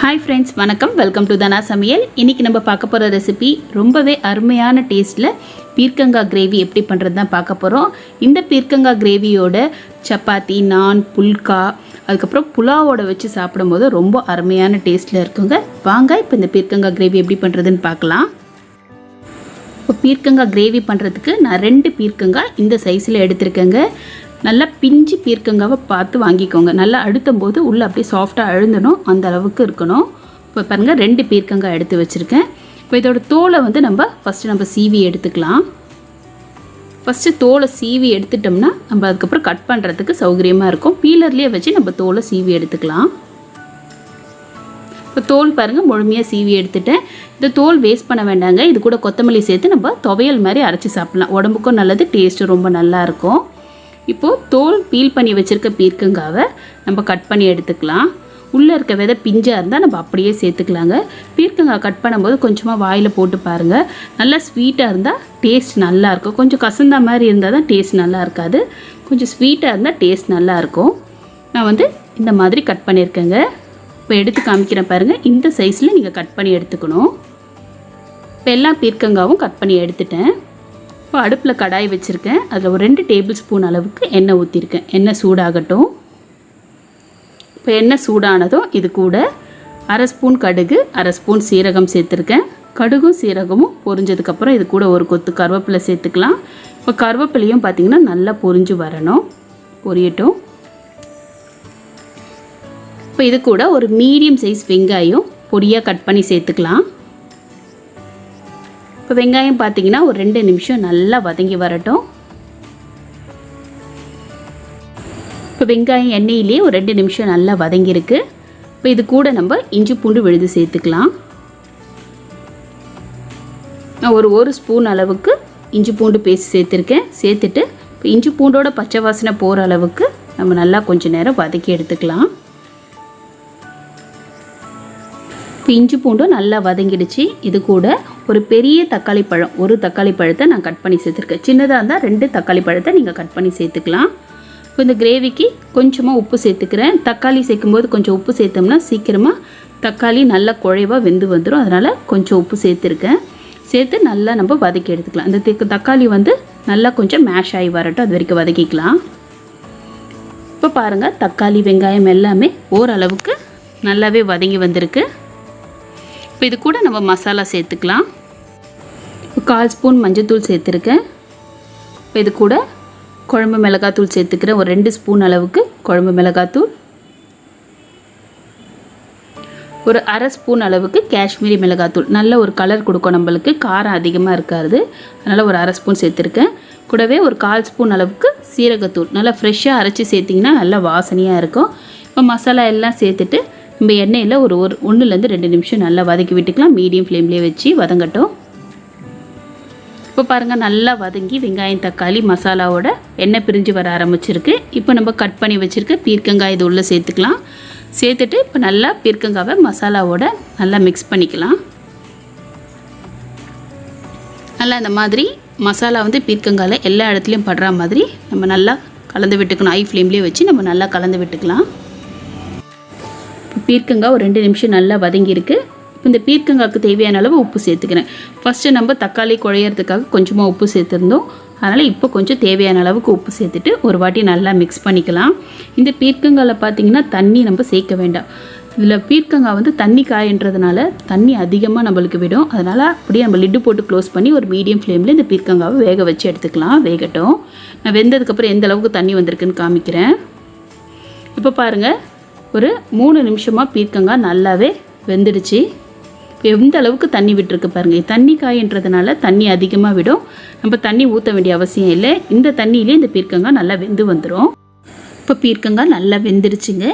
Hi friends வணக்கம். Welcome to Dhana Samayal இன்றைக்கி நம்ம பார்க்க போகிற ரெசிபி ரொம்பவே அருமையான டேஸ்ட்டில் பீர்க்கங்காய் கிரேவி எப்படி பண்ணுறது தான் பார்க்க போகிறோம் இந்த பீர்க்கங்காய் கிரேவியோட சப்பாத்தி நான் புல்கா அதுக்கப்புறம் புலாவோட வச்சு சாப்பிடும்போது ரொம்ப அருமையான டேஸ்ட்டில் இருக்குங்க. வாங்க இப்போ இந்த பீர்க்கங்காய் கிரேவி எப்படி பண்ணுறதுன்னு பார்க்கலாம். இப்போ பீர்க்கங்காய் கிரேவி பண்ணுறதுக்கு நான் ரெண்டு பீர்க்கங்காய் இந்த சைஸில் எடுத்திருக்கேங்க. நல்லா பிஞ்சு பீர்க்கங்காவை பார்த்து வாங்கிக்கோங்க. நல்லா அழுத்தும் போது உள்ளே அப்படியே சாஃப்டாக அழுந்தணும். அந்த அளவுக்கு இருக்கணும். இப்போ பாருங்கள் ரெண்டு பீர்க்கங்காய் எடுத்து வச்சுருக்கேன். இப்போ இதோட தோலை வந்து நம்ம ஃபஸ்ட்டு நம்ம சீவி எடுத்துக்கலாம். ஃபஸ்ட்டு தோலை சீவி எடுத்துட்டோம்னா நம்ம அதுக்கப்புறம் கட் பண்ணுறதுக்கு சௌகரியமாக இருக்கும். பீலர்லேயே வச்சு நம்ம தோலை சீவி எடுத்துக்கலாம். இப்போ தோல் பாருங்கள் முழுமையாக சீவி எடுத்துட்டேன். இந்த தோல் வேஸ்ட் பண்ண வேண்டாங்க. இது கூட கொத்தமல்லி சேர்த்து நம்ம துவையல் மாதிரி அரைச்சி சாப்பிட்லாம். உடம்புக்கும் நல்லது டேஸ்ட்டும் ரொம்ப நல்லாயிருக்கும் இப்போது தோல் பீல் பண்ணி வச்சுருக்க பீர்க்கங்காவை நம்ம கட் பண்ணி எடுத்துக்கலாம். உள்ளே இருக்க விதை பிஞ்சாக இருந்தால் நம்ம அப்படியே சேர்த்துக்கலாங்க. பீர்க்கங்காய் கட் பண்ணும்போது கொஞ்சமாக வாயில் போட்டு பாருங்கள் நல்லா ஸ்வீட்டாக இருந்தால் டேஸ்ட் நல்லாயிருக்கும் கொஞ்சம் கசந்தா மாதிரி இருந்தால் தான் டேஸ்ட் நல்லா இருக்காது. கொஞ்சம் ஸ்வீட்டாக இருந்தால் டேஸ்ட் நல்லாயிருக்கும் நான் வந்து இந்த மாதிரி கட் பண்ணியிருக்கேங்க. இப்போ எடுத்து காமிக்கிறேன் பாருங்கள் இந்த சைஸில் நீங்கள் கட் பண்ணி எடுத்துக்கணும். இப்போ எல்லா பீர்க்கங்காவும் கட் பண்ணி எடுத்துட்டேன். இப்போ அடுப்பில் கடாய் வச்சுருக்கேன். அதில் ஒரு ரெண்டு டேபிள் ஸ்பூன் அளவுக்கு எண்ணெய் ஊற்றிருக்கேன் எண்ணெய் சூடாகட்டும். இப்போ எண்ணெய் சூடானதும் இது கூட அரை ஸ்பூன் கடுகு அரை ஸ்பூன் சீரகம் சேர்த்துருக்கேன். கடுகும் சீரகமும் பொரிஞ்சதுக்கப்புறம் இது கூட ஒரு கொத்து கருவேப்பிலை சேர்த்துக்கலாம். இப்போ கருவேப்பிலையும் பார்த்திங்கன்னா நல்லா பொரிஞ்சு வரணும். பொரியட்டும். இப்போ இது கூட ஒரு மீடியம் சைஸ் வெங்காயம் பொடியாக கட் பண்ணி சேர்த்துக்கலாம். இப்போ வெங்காயம் பார்த்தீங்கன்னா ஒரு ரெண்டு நிமிஷம் நல்லா வதங்கி வரட்டும். இப்போ வெங்காயம் எண்ணெயிலே ஒரு ரெண்டு நிமிஷம் நல்லா வதங்கியிருக்கு. இப்போ இது கூட நம்ம இஞ்சி பூண்டு விழுது சேர்த்துக்கலாம். நான் ஒரு ஒரு ஸ்பூன் அளவுக்கு இஞ்சி பூண்டு பேஸ்ட் சேர்த்துருக்கேன். சேர்த்துட்டு இப்போ இஞ்சி பூண்டோட பச்சை வாசனை போகிற அளவுக்கு நம்ம நல்லா கொஞ்சம் நேரம் வதக்கி எடுத்துக்கலாம். இப்போ இஞ்சி பூண்டும் நல்லா வதங்கிடுச்சு. இது கூட ஒரு பெரிய தக்காளி பழம் ஒரு தக்காளி பழத்தை நான் கட் பண்ணி சேர்த்துருக்கேன். சின்னதாக இருந்தால் ரெண்டு தக்காளி பழத்தை நீங்கள் கட் பண்ணி சேர்த்துக்கலாம். இப்போ இந்த கிரேவிக்கு கொஞ்சமாக உப்பு சேர்த்துக்கிறேன். தக்காளி சேர்க்கும்போது கொஞ்சம் உப்பு சேர்த்தோம்னா சீக்கிரமாக தக்காளி நல்லா குழைவாக வெந்து வந்துடும் அதனால் கொஞ்சம் உப்பு சேர்த்துருக்கேன். சேர்த்து நல்லா நம்ம வதக்கி எடுத்துக்கலாம். இந்த தெக்கு தக்காளி வந்து நல்லா கொஞ்சம் மேஷ் ஆகி வரட்டும். அது வரைக்கும் வதக்கிக்கலாம். இப்போ பாருங்கள் தக்காளி வெங்காயம் எல்லாமே ஓரளவுக்கு நல்லாவே வதங்கி வந்திருக்கு. இப்போ இது கூட நம்ம மசாலா சேர்த்துக்கலாம். கால் ஸ்பூன் மஞ்சத்தூள் சேர்த்துருக்கேன். இப்போ இது கூட குழம்பு மிளகாத்தூள் சேர்த்துக்கிறேன். ஒரு ரெண்டு ஸ்பூன் அளவுக்கு குழம்பு மிளகாத்தூள் ஒரு அரை ஸ்பூன் அளவுக்கு காஷ்மீரி மிளகாத்தூள் நல்ல ஒரு கலர் கொடுக்கும் நம்மளுக்கு. காரம் அதிகமாக இருக்காது. அதனால் ஒரு அரை ஸ்பூன் சேர்த்துருக்கேன். கூடவே ஒரு கால் ஸ்பூன் அளவுக்கு சீரகத்தூள். நல்லா ஃப்ரெஷ்ஷாக அரைச்சி சேர்த்திங்கன்னா நல்லா வாசனையாக இருக்கும். இப்போ மசாலா எல்லாம் சேர்த்துட்டு நம்ம எண்ணெயில் ஒரு ஒரு ஒன்றுலேருந்து ரெண்டு நிமிஷம் நல்லா வதக்கி விட்டுக்கலாம். மீடியம் ஃப்ளேம்லேயே வச்சு வதங்கட்டும். இப்போ பாருங்கள் நல்லா வதங்கி வெங்காயம் தக்காளி மசாலாவோட எண்ணெய் பிரிஞ்சு வர ஆரம்பிச்சிருக்கு. இப்போ நம்ம கட் பண்ணி வச்சுருக்க பீர்க்கங்காய் இது உள்ளே சேர்த்துக்கலாம். சேர்த்துட்டு இப்போ நல்லா பீர்க்கங்காவை மசாலாவோட நல்லா மிக்ஸ் பண்ணிக்கலாம். நல்லா இந்த மாதிரி மசாலா வந்து பீர்க்கங்காயில் எல்லா இடத்துலையும் படுற மாதிரி நம்ம நல்லா கலந்து விட்டுக்கணும். ஐ ஃப்ளேம்லேயே வச்சு நம்ம நல்லா கலந்து விட்டுக்கலாம். பீர்க்கங்காய் ஒரு ரெண்டு நிமிஷம் நல்லா வதங்கியிருக்கு. இப்போ இந்த பீர்க்கங்காய்க்கு தேவையான அளவு உப்பு சேர்த்துக்கிறேன். ஃபஸ்ட்டு நம்ம தக்காளி குழையிறதுக்காக கொஞ்சமாக உப்பு சேர்த்துருந்தோம். அதனால் இப்போ கொஞ்சம் தேவையான அளவுக்கு உப்பு சேர்த்துட்டு ஒரு வாட்டி நல்லா மிக்ஸ் பண்ணிக்கலாம். இந்த பீர்க்கங்காயில் பார்த்திங்கன்னா தண்ணி நம்ம சேர்க்க வேண்டாம். இதில் பீர்க்கங்காய் வந்து தண்ணி காயன்றதுனால தண்ணி அதிகமாக நம்மளுக்கு விடும். அதனால் அப்படியே நம்ம லிட்டு போட்டு க்ளோஸ் பண்ணி ஒரு மீடியம் ஃப்ளேமில் இந்த பீர்க்கங்காவை வேக வச்சு எடுத்துக்கலாம். வேகட்டும். நான் வெந்ததுக்கப்புறம் எந்த அளவுக்கு தண்ணி வந்திருக்குன்னு காமிக்கிறேன். இப்போ பாருங்கள் ஒரு மூணு நிமிஷமாக பீர்க்கங்காய் நல்லாவே வெந்துடுச்சு. எந்த அளவுக்கு தண்ணி விட்டுருக்கு பாருங்கள் தண்ணி காயின்றதுனால தண்ணி அதிகமாக விடும். நம்ம தண்ணி ஊற்ற வேண்டிய அவசியம் இல்லை. இந்த தண்ணியிலே இந்த பீர்க்கங்காய் நல்லா வெந்து வந்துடும் இப்போ பீர்க்கங்காய் நல்லா வெந்துடுச்சுங்க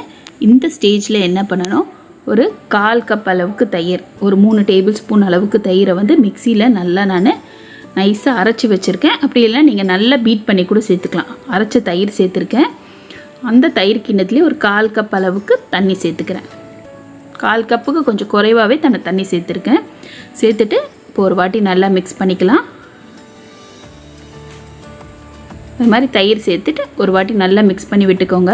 இந்த ஸ்டேஜில் என்ன பண்ணணும்? ஒரு கால் கப் அளவுக்கு தயிர் ஒரு மூணு டேபிள் ஸ்பூன் அளவுக்கு தயிரை வந்து மிக்சியில் நல்லா நான் நைஸாக அரைச்சி வச்சுருக்கேன். அப்படி இல்லை நீங்கள் நல்லா பீட் பண்ணி கூட சேர்த்துக்கலாம். அரைச்ச தயிர் சேர்த்துருக்கேன். அந்த தயிர் கிண்ணத்துலேயே ஒரு கால் கப் அளவுக்கு தண்ணி சேர்த்துக்கிறேன். கால் கப்புக்கு கொஞ்சம் குறைவாகவே தன்னை தண்ணி சேர்த்துருக்கேன். சேர்த்துட்டு இப்போ ஒரு வாட்டி நல்லா மிக்ஸ் பண்ணிக்கலாம். அது மாதிரி தயிர் சேர்த்துட்டு ஒரு வாட்டி நல்லா மிக்ஸ் பண்ணி விட்டுக்கோங்க.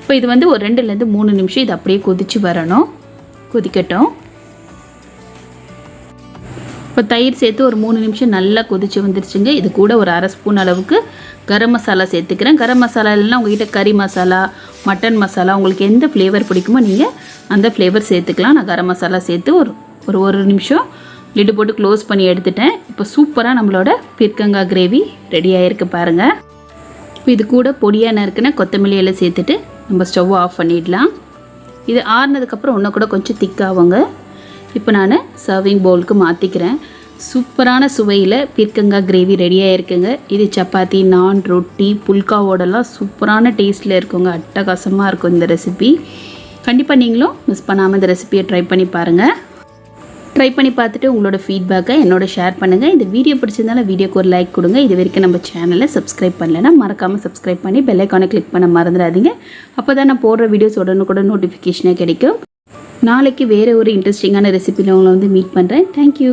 இப்போ இது வந்து ஒரு ரெண்டுலேருந்து மூணு நிமிஷம் இது அப்படியே கொதித்து வரணும். கொதிக்கட்டும். இப்போ தயிர் சேர்த்து ஒரு மூணு நிமிஷம் நல்லா கொதிச்சு வந்துருச்சுங்க. இது கூட ஒரு அரை ஸ்பூன் அளவுக்கு கரம் மசாலா சேர்த்துக்கிறேன். கரம் மசாலா இல்லைன்னா உங்ககிட்ட கறி மசாலா மட்டன் மசாலா உங்களுக்கு எந்த ஃப்ளேவர் பிடிக்குமோ நீங்கள் அந்த ஃப்ளேவர் சேர்த்துக்கலாம். நான் கரம் மசாலா சேர்த்து ஒரு ஒரு ஒரு நிமிஷம் லிட்டு போட்டு க்ளோஸ் பண்ணி எடுத்துட்டேன். இப்போ சூப்பராக நம்மளோட பீர்க்கங்காய் கிரேவி ரெடி ஆகிருக்கு பாருங்கள் இப்போ இது கூட பொடியாக நறுக்குன கொத்தமல்லி இலை சேர்த்துட்டு நம்ம ஸ்டவ் ஆஃப் பண்ணிடலாம். இது ஆறுனதுக்கப்புறம் இன்னும் கூட கொஞ்சம் திக்காகுங்க இப்போ நான் சர்விங் பவுலுக்கு மாற்றிக்கிறேன் சூப்பரான சுவையில் பீர்க்கங்காய் கிரேவி ரெடியாக இருக்குங்க இது சப்பாத்தி நான் ரொட்டி புல்காவோடலாம் சூப்பரான டேஸ்ட்டில் இருக்குங்க. அட்டகாசமாக இருக்கும் இந்த ரெசிபி கண்டிப்பாக நீங்களும் மிஸ் பண்ணாமல் இந்த ரெசிபியை ட்ரை பண்ணி பாருங்கள் ட்ரை பண்ணி பார்த்துட்டு உங்களோட ஃபீட்பேக்கை என்னோட ஷேர் பண்ணுங்கள் இந்த வீடியோ பிடிச்சிருந்தாலும் வீடியோக்கு ஒரு லைக் கொடுங்க. இது வரைக்கும் நம்ம சேனலை சப்ஸ்கிரைப் பண்ணலைன்னா மறக்காமல் சப்ஸ்கிரைப் பண்ணி பெல்லைக்கானை கிளிக் பண்ண மறந்துடாதீங்க. அப்போ தான் நான் போடுற வீடியோஸ் உடனுக்குடன் நோட்டிஃபிகேஷனே கிடைக்கும். நாளைக்கு வேறு ஒரு இன்ட்ரெஸ்டிங்கான ரெசிபியில் உங்களை வந்து மீட் பண்ணுறேன் தேங்க்யூ